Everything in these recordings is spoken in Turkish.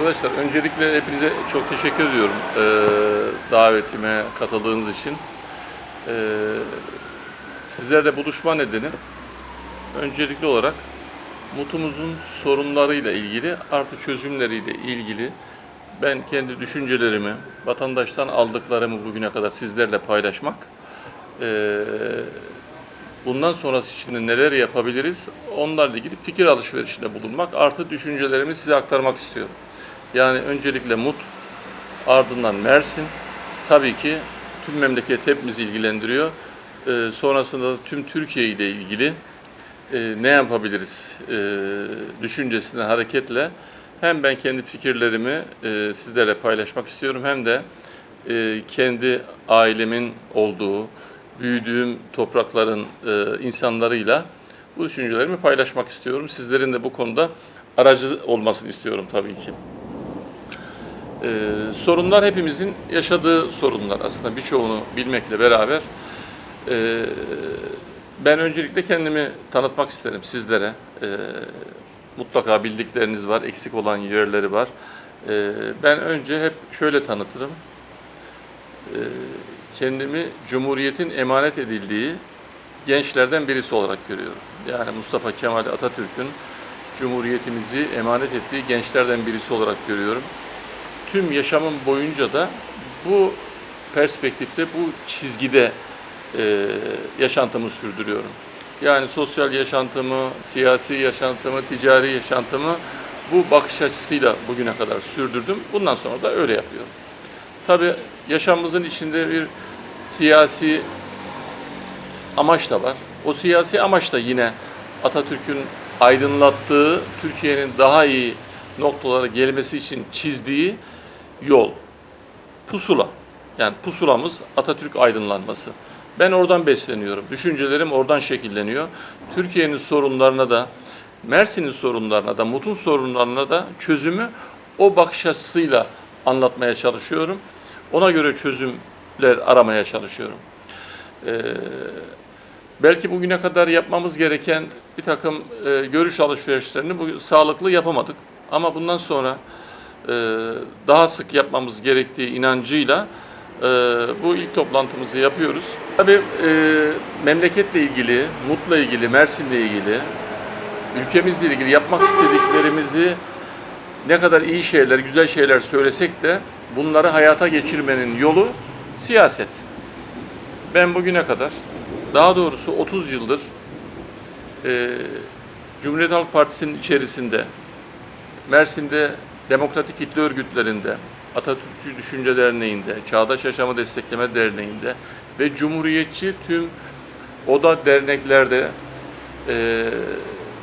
Arkadaşlar öncelikle hepinize çok teşekkür ediyorum eee, davetime katıldığınız için. Eee sizlerle buluşma nedenim öncelikli olarak mutumuzun sorunlarıyla ilgili artı çözümleriyle ilgili ben kendi düşüncelerimi, vatandaştan aldıklarımı bugüne kadar sizlerle paylaşmak, eee, bundan sonrası için neler yapabiliriz onlarla ilgili fikir alışverişinde bulunmak artı düşüncelerimi size aktarmak istiyorum. Yani öncelikle Mut, ardından Mersin, tabii ki tüm memleket hepimizi ilgilendiriyor. Ee, sonrasında da tüm Türkiye ile ilgili e, ne yapabiliriz e, düşüncesinden hareketle hem ben kendi fikirlerimi e, sizlerle paylaşmak istiyorum hem de e, kendi ailemin olduğu, büyüdüğüm toprakların e, insanlarıyla bu düşüncelerimi paylaşmak istiyorum. Sizlerin de bu konuda aracı olmasını istiyorum tabii ki. Ee, sorunlar hepimizin yaşadığı sorunlar aslında birçoğunu bilmekle beraber ee, ben öncelikle kendimi tanıtmak isterim sizlere. Ee, mutlaka bildikleriniz var, eksik olan yerleri var. Ee, ben önce hep şöyle tanıtırım. Ee, kendimi Cumhuriyet'in emanet edildiği gençlerden birisi olarak görüyorum. Yani Mustafa Kemal Atatürk'ün Cumhuriyetimizi emanet ettiği gençlerden birisi olarak görüyorum tüm yaşamım boyunca da bu perspektifte, bu çizgide e, yaşantımı sürdürüyorum. Yani sosyal yaşantımı, siyasi yaşantımı, ticari yaşantımı bu bakış açısıyla bugüne kadar sürdürdüm. Bundan sonra da öyle yapıyorum. Tabii yaşamımızın içinde bir siyasi amaç da var. O siyasi amaç da yine Atatürk'ün aydınlattığı, Türkiye'nin daha iyi noktalara gelmesi için çizdiği yol. Pusula. Yani pusulamız Atatürk aydınlanması. Ben oradan besleniyorum. Düşüncelerim oradan şekilleniyor. Türkiye'nin sorunlarına da, Mersin'in sorunlarına da, Mut'un sorunlarına da çözümü o bakış açısıyla anlatmaya çalışıyorum. Ona göre çözümler aramaya çalışıyorum. Ee, belki bugüne kadar yapmamız gereken bir takım e, görüş alışverişlerini bu, sağlıklı yapamadık. Ama bundan sonra daha sık yapmamız gerektiği inancıyla e, bu ilk toplantımızı yapıyoruz. Tabii e, memleketle ilgili, Mut'la ilgili, Mersin'le ilgili, ülkemizle ilgili yapmak istediklerimizi ne kadar iyi şeyler, güzel şeyler söylesek de bunları hayata geçirmenin yolu siyaset. Ben bugüne kadar, daha doğrusu 30 yıldır e, Cumhuriyet Halk Partisi'nin içerisinde, Mersin'de Demokratik Kitle Örgütlerinde, Atatürkçü Düşünce Derneği'nde, Çağdaş Yaşamı Destekleme Derneği'nde ve Cumhuriyetçi tüm oda derneklerde e,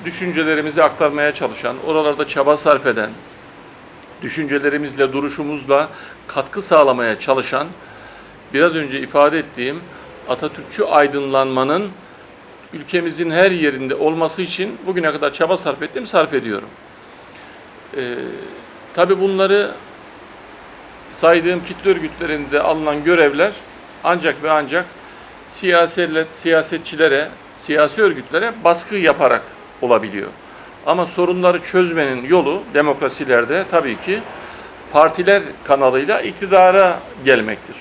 düşüncelerimizi aktarmaya çalışan, oralarda çaba sarf eden, düşüncelerimizle, duruşumuzla katkı sağlamaya çalışan, biraz önce ifade ettiğim Atatürkçü aydınlanmanın ülkemizin her yerinde olması için bugüne kadar çaba sarf ettim, sarf ediyorum. Ee, Tabi bunları saydığım kitle örgütlerinde alınan görevler ancak ve ancak siyasetçilere, siyasi örgütlere baskı yaparak olabiliyor. Ama sorunları çözmenin yolu demokrasilerde tabii ki partiler kanalıyla iktidara gelmektir.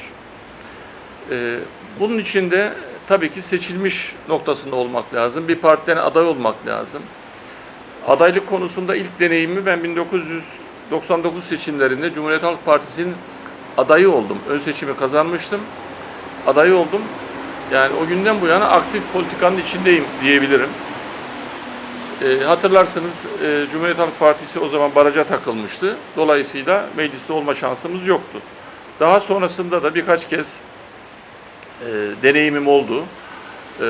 Ee, bunun için de tabii ki seçilmiş noktasında olmak lazım. Bir partiden aday olmak lazım. Adaylık konusunda ilk deneyimi ben 1999 seçimlerinde Cumhuriyet Halk Partisi'nin adayı oldum. Ön seçimi kazanmıştım. Adayı oldum. Yani o günden bu yana aktif politikanın içindeyim diyebilirim. E, hatırlarsınız e, Cumhuriyet Halk Partisi o zaman baraja takılmıştı. Dolayısıyla mecliste olma şansımız yoktu. Daha sonrasında da birkaç kez e, deneyimim oldu. E,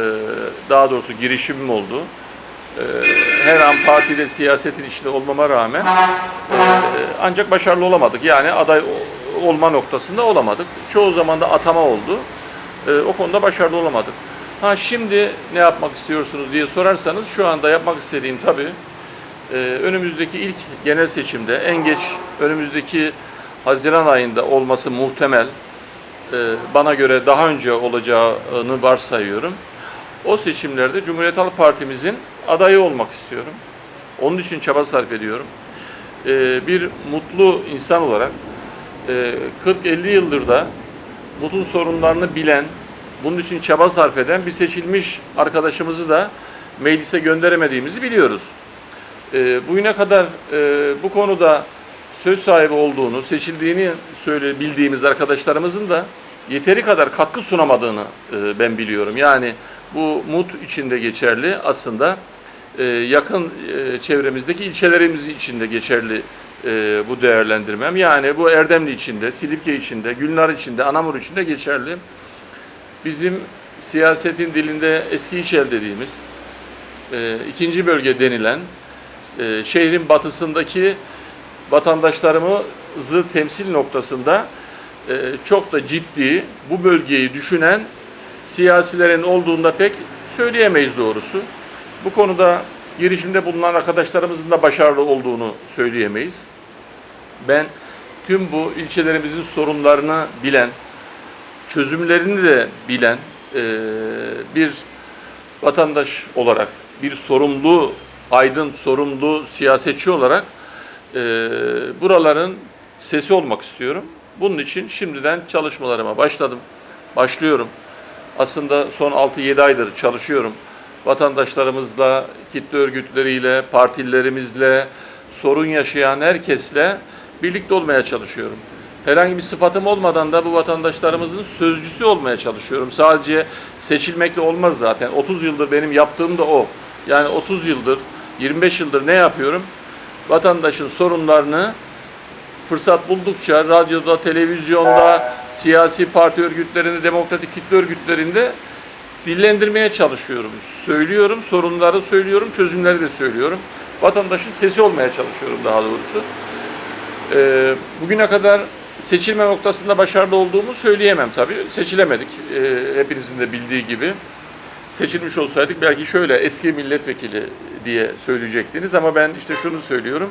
daha doğrusu girişimim oldu. E, her an partide siyasetin içinde olmama rağmen e, ancak başarılı olamadık. Yani aday olma noktasında olamadık. Çoğu zaman da atama oldu. E, o konuda başarılı olamadık. Ha şimdi ne yapmak istiyorsunuz diye sorarsanız şu anda yapmak istediğim tabii e, önümüzdeki ilk genel seçimde en geç önümüzdeki Haziran ayında olması muhtemel. Bana göre daha önce olacağını varsayıyorum. O seçimlerde Cumhuriyet Halk Partimizin adayı olmak istiyorum. Onun için çaba sarf ediyorum. e, bir mutlu insan olarak e, 40-50 yıldır da mutlu sorunlarını bilen, bunun için çaba sarf eden bir seçilmiş arkadaşımızı da meclise gönderemediğimizi biliyoruz. E, bugüne kadar e, bu konuda söz sahibi olduğunu, seçildiğini söyle bildiğimiz arkadaşlarımızın da yeteri kadar katkı sunamadığını e, ben biliyorum. Yani bu MUT içinde geçerli aslında e, yakın e, çevremizdeki ilçelerimiz içinde geçerli e, bu değerlendirmem. Yani bu Erdemli içinde, Silifke içinde, Gülnar içinde, Anamur içinde geçerli. Bizim siyasetin dilinde eski içel dediğimiz e, ikinci bölge denilen şehrin batısındaki vatandaşlarımızı temsil noktasında çok da ciddi bu bölgeyi düşünen siyasilerin olduğunda pek söyleyemeyiz doğrusu. Bu konuda girişimde bulunan arkadaşlarımızın da başarılı olduğunu söyleyemeyiz. Ben tüm bu ilçelerimizin sorunlarını bilen, çözümlerini de bilen e, bir vatandaş olarak, bir sorumlu, aydın, sorumlu siyasetçi olarak e, buraların sesi olmak istiyorum. Bunun için şimdiden çalışmalarıma başladım, başlıyorum. Aslında son 6-7 aydır çalışıyorum. Vatandaşlarımızla, kitle örgütleriyle, partilerimizle, sorun yaşayan herkesle birlikte olmaya çalışıyorum. Herhangi bir sıfatım olmadan da bu vatandaşlarımızın sözcüsü olmaya çalışıyorum. Sadece seçilmekle olmaz zaten. 30 yıldır benim yaptığım da o. Yani 30 yıldır, 25 yıldır ne yapıyorum? Vatandaşın sorunlarını fırsat buldukça radyoda, televizyonda, siyasi parti örgütlerinde, demokratik kitle örgütlerinde dillendirmeye çalışıyorum. Söylüyorum, sorunları söylüyorum, çözümleri de söylüyorum. Vatandaşın sesi olmaya çalışıyorum daha doğrusu. Ee, bugüne kadar seçilme noktasında başarılı olduğumu söyleyemem tabii. Seçilemedik ee, hepinizin de bildiği gibi. Seçilmiş olsaydık belki şöyle eski milletvekili diye söyleyecektiniz ama ben işte şunu söylüyorum.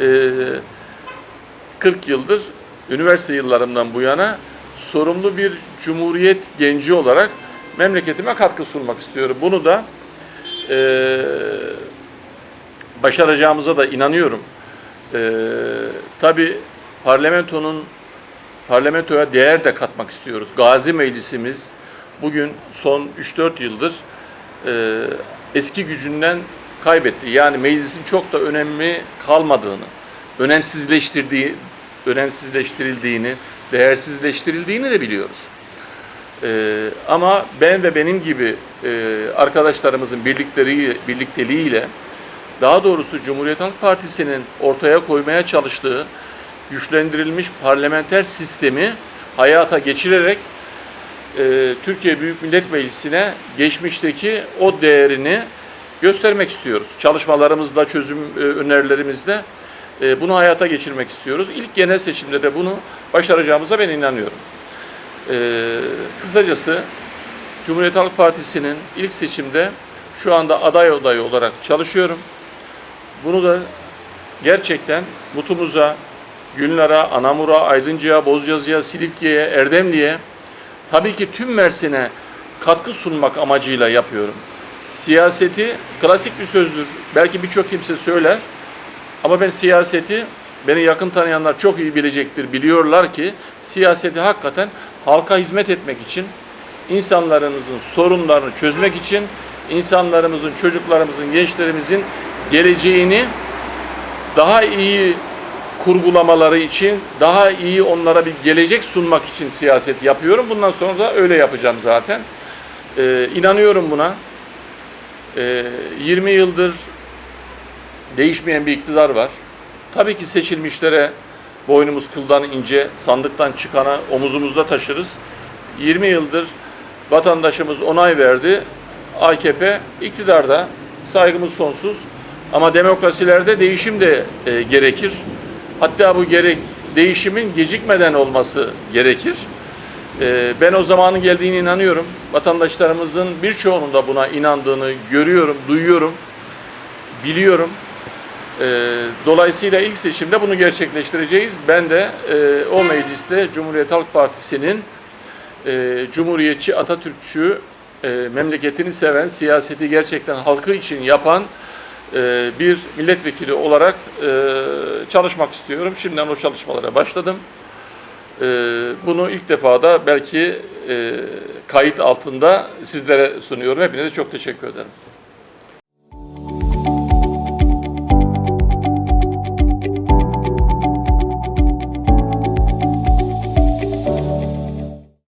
Ee, 40 yıldır üniversite yıllarımdan bu yana sorumlu bir cumhuriyet genci olarak memleketime katkı sunmak istiyorum. Bunu da e, başaracağımıza da inanıyorum. E, Tabi parlamentonun parlamentoya değer de katmak istiyoruz. Gazi Meclisimiz bugün son 3-4 yıldır e, eski gücünden kaybetti. Yani meclisin çok da önemli kalmadığını, önemsizleştirdiği, önemsizleştirildiğini, değersizleştirildiğini de biliyoruz. Ee, ama ben ve benim gibi e, arkadaşlarımızın birlikleri, birlikteliğiyle daha doğrusu Cumhuriyet Halk Partisi'nin ortaya koymaya çalıştığı güçlendirilmiş parlamenter sistemi hayata geçirerek e, Türkiye Büyük Millet Meclisi'ne geçmişteki o değerini göstermek istiyoruz. Çalışmalarımızda, çözüm e, önerilerimizde e, bunu hayata geçirmek istiyoruz. İlk genel seçimde de bunu başaracağımıza ben inanıyorum. Ee, kısacası Cumhuriyet Halk Partisi'nin ilk seçimde şu anda aday adayı olarak çalışıyorum. Bunu da gerçekten Mutumuza, Gülnar'a, Anamur'a, Aydıncı'ya, Bozyazı'ya, Silifke'ye, Erdemli'ye tabii ki tüm Mersin'e katkı sunmak amacıyla yapıyorum. Siyaseti klasik bir sözdür. Belki birçok kimse söyler ama ben siyaseti beni yakın tanıyanlar çok iyi bilecektir. Biliyorlar ki siyaseti hakikaten halka hizmet etmek için, insanlarımızın sorunlarını çözmek için, insanlarımızın, çocuklarımızın, gençlerimizin geleceğini daha iyi kurgulamaları için, daha iyi onlara bir gelecek sunmak için siyaset yapıyorum. Bundan sonra da öyle yapacağım zaten. Ee, inanıyorum buna. Ee, 20 yıldır değişmeyen bir iktidar var. Tabii ki seçilmişlere boynumuz kıldan ince, sandıktan çıkana omuzumuzda taşırız. 20 yıldır vatandaşımız onay verdi. AKP iktidarda saygımız sonsuz. Ama demokrasilerde değişim de e, gerekir. Hatta bu gerek değişimin gecikmeden olması gerekir. E, ben o zamanın geldiğine inanıyorum. Vatandaşlarımızın birçoğunun da buna inandığını görüyorum, duyuyorum, biliyorum. E, dolayısıyla ilk seçimde bunu gerçekleştireceğiz. Ben de e, o mecliste Cumhuriyet Halk Partisi'nin e, Cumhuriyetçi, Atatürkçü, e, memleketini seven, siyaseti gerçekten halkı için yapan bir milletvekili olarak çalışmak istiyorum. Şimdiden o çalışmalara başladım. Bunu ilk defa da belki kayıt altında sizlere sunuyorum. Hepinize çok teşekkür ederim.